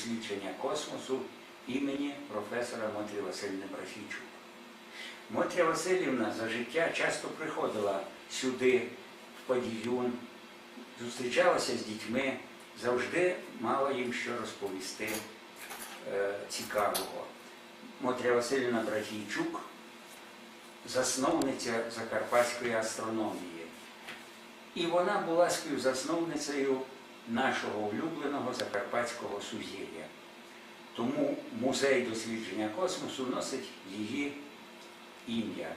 дослідження космосу імені професора Мотрі Васильівни Брафійчук. Мотря Васильівна за життя часто приходила сюди, в Падіюн, зустрічалася з дітьми, завжди мала їм що розповісти е, цікавого. Мотря Васильівна Брафійчук, засновниця Закарпатської астрономії. І вона була співзасновницею нашого улюбленого Закарпатського сузір'я. Тому музей дослідження космосу носить її ім'я.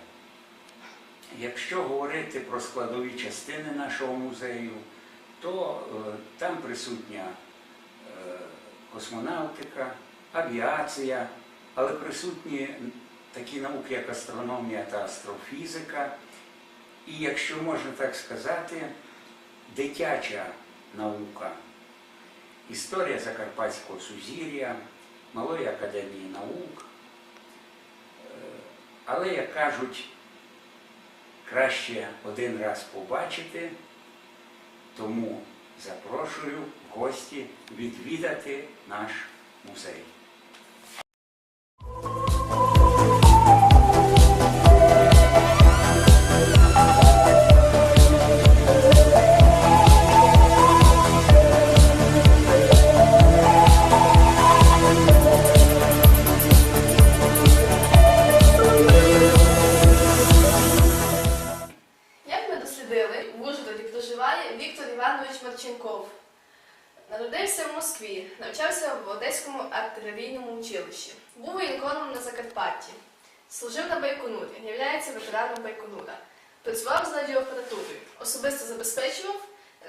Якщо говорити про складові частини нашого музею, то е, там присутня е, космонавтика, авіація, але присутні такі науки, як астрономія та астрофізика. І якщо можна так сказати, дитяча наука, історія Закарпатського сузір'я, Малої академії наук. Е, Але, як кажуть, краще один раз побачити, тому запрошую в гості відвідати наш музей. На Служив на Байконурі, являється ветераном Байконура. Працював з радіоапаратурою, особисто забезпечував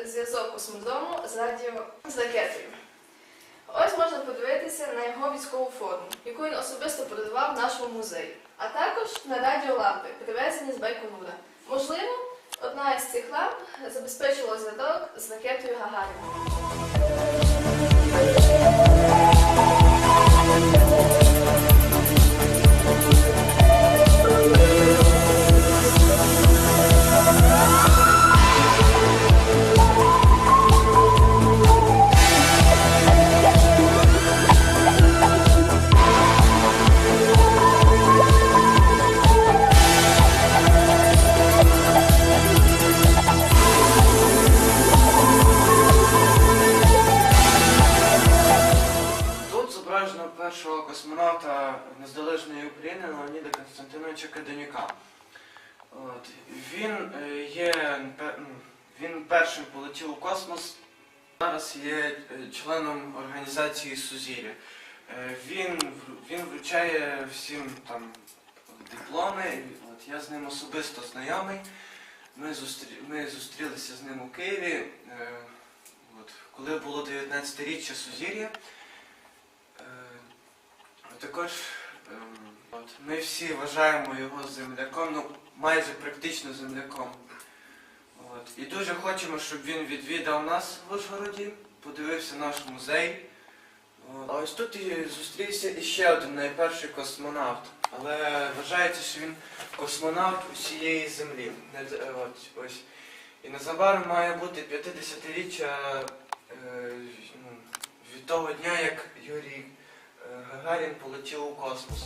зв'язок космодрому з радіо з ракетою. Ось можна подивитися на його військову форму, яку він особисто продавав в нашому музеї, а також на радіолампи, привезені з Байконура. Можливо, одна із цих ламп забезпечувала зв'язок з ракетою Гагаріна. Є е, членом організації Сузір'я. Е, Він, він вручає всім там дипломи. От, я з ним особисто знайомий. Ми, зустрі... ми зустрілися з ним у Києві, е, от, коли було 19-річчя Сузір'я. Також ем, от, ми всі вважаємо його земляком, ну майже практично земляком. І дуже хочемо, щоб він відвідав нас в Ужгороді, подивився наш музей. А ось тут і зустрівся іще один найперший космонавт. Але вважається, що він космонавт усієї землі. Е. І незабаром має бути 50-річчя е, ну, від того дня, як Юрій е, Гагарін полетів у космос.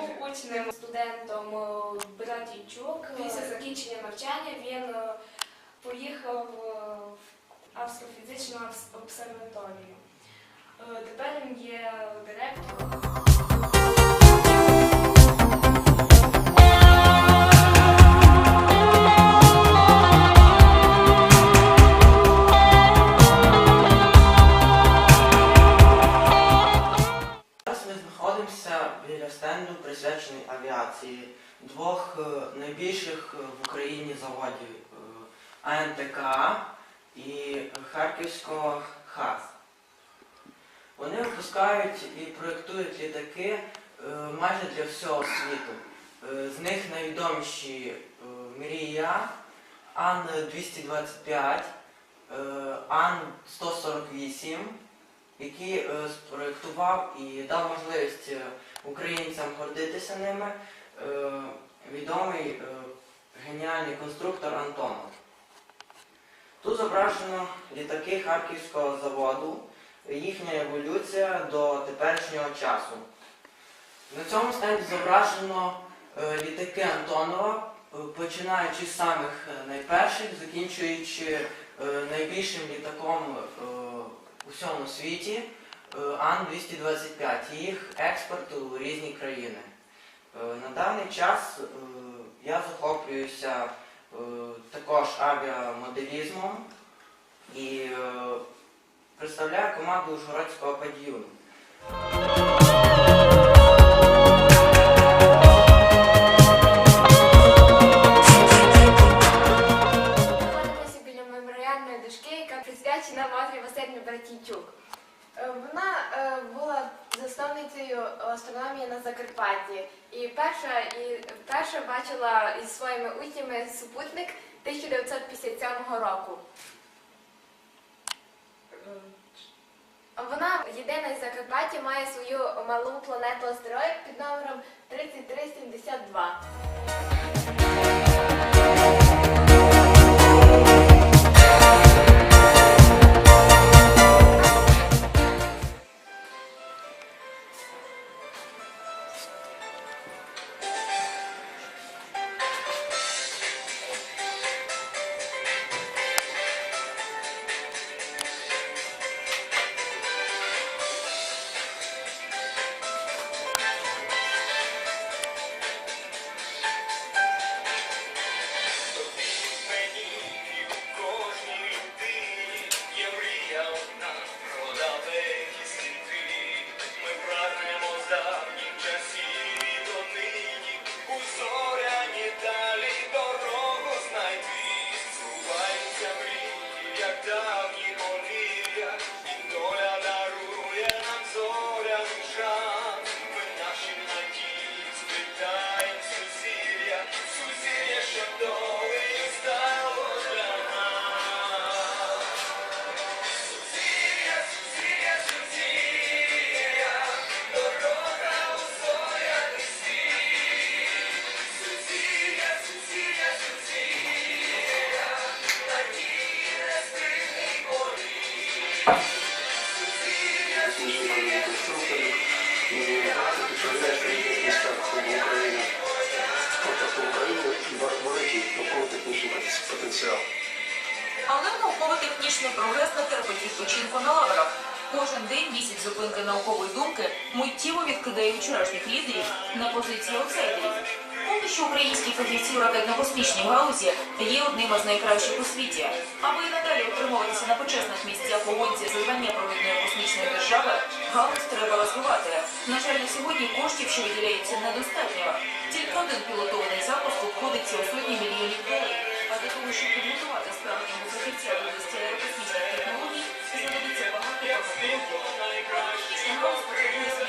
Учнем студентом е, Братійчук. Після закінчення навчання він е, поїхав е, в астрофізичну обсерваторію. Тепер він є директором. Біля присвячений авіації, двох е, найбільших в Україні заводів е, АНТК і Харківського ХАЗ. Вони випускають і проєктують літаки е, майже для всього світу. З них найвідоміші Мрія, Ан-225, е, Ан-148, який е, спроєктував і дав можливість е, українцям гордитися ними, е, відомий геніальний конструктор Антонов. Тут зображено літаки Харківського заводу, їхня еволюція до теперішнього часу. На цьому стенді зображено літаки Антонова, починаючи з самих найперших, закінчуючи найбільшим літаком у всьому світі е, Ан-225 і їх експорт у різні країни. Е, На даний час е, я захоплююся також авіамоделізмом і представляю команду Ужгородського падіюну. Присвячена Матрі Васильівні Братійчук. Е, Вона е, була засновницею астрономії на Закарпатті. І перша, і перша бачила із своїми учнями супутник 1957 року. Вона єдина із Закарпаття має свою малу планету астероїд під номером 3372. Потенціал. Але науково-технічний прогрес не терпить відпочинку на лаврах. Кожен день місяць зупинки наукової думки миттєво відкидає вчорашніх лідерів на позиції аутсайдерів. Поки що українські фахівці в ракетно-космічній галузі є одним із найкращих у світі. Аби і надалі утримуватися на почесних місцях у гонці за провідної космічної держави, галузь треба розвивати. На жаль, на сьогодні коштів, що виділяються, недостатньо. Тільки один пілотований запуск обходиться у сотні мільйонів доларів. Щоб підготувати справжнього фахівця до області технологій, знадобиться багато років. Потребує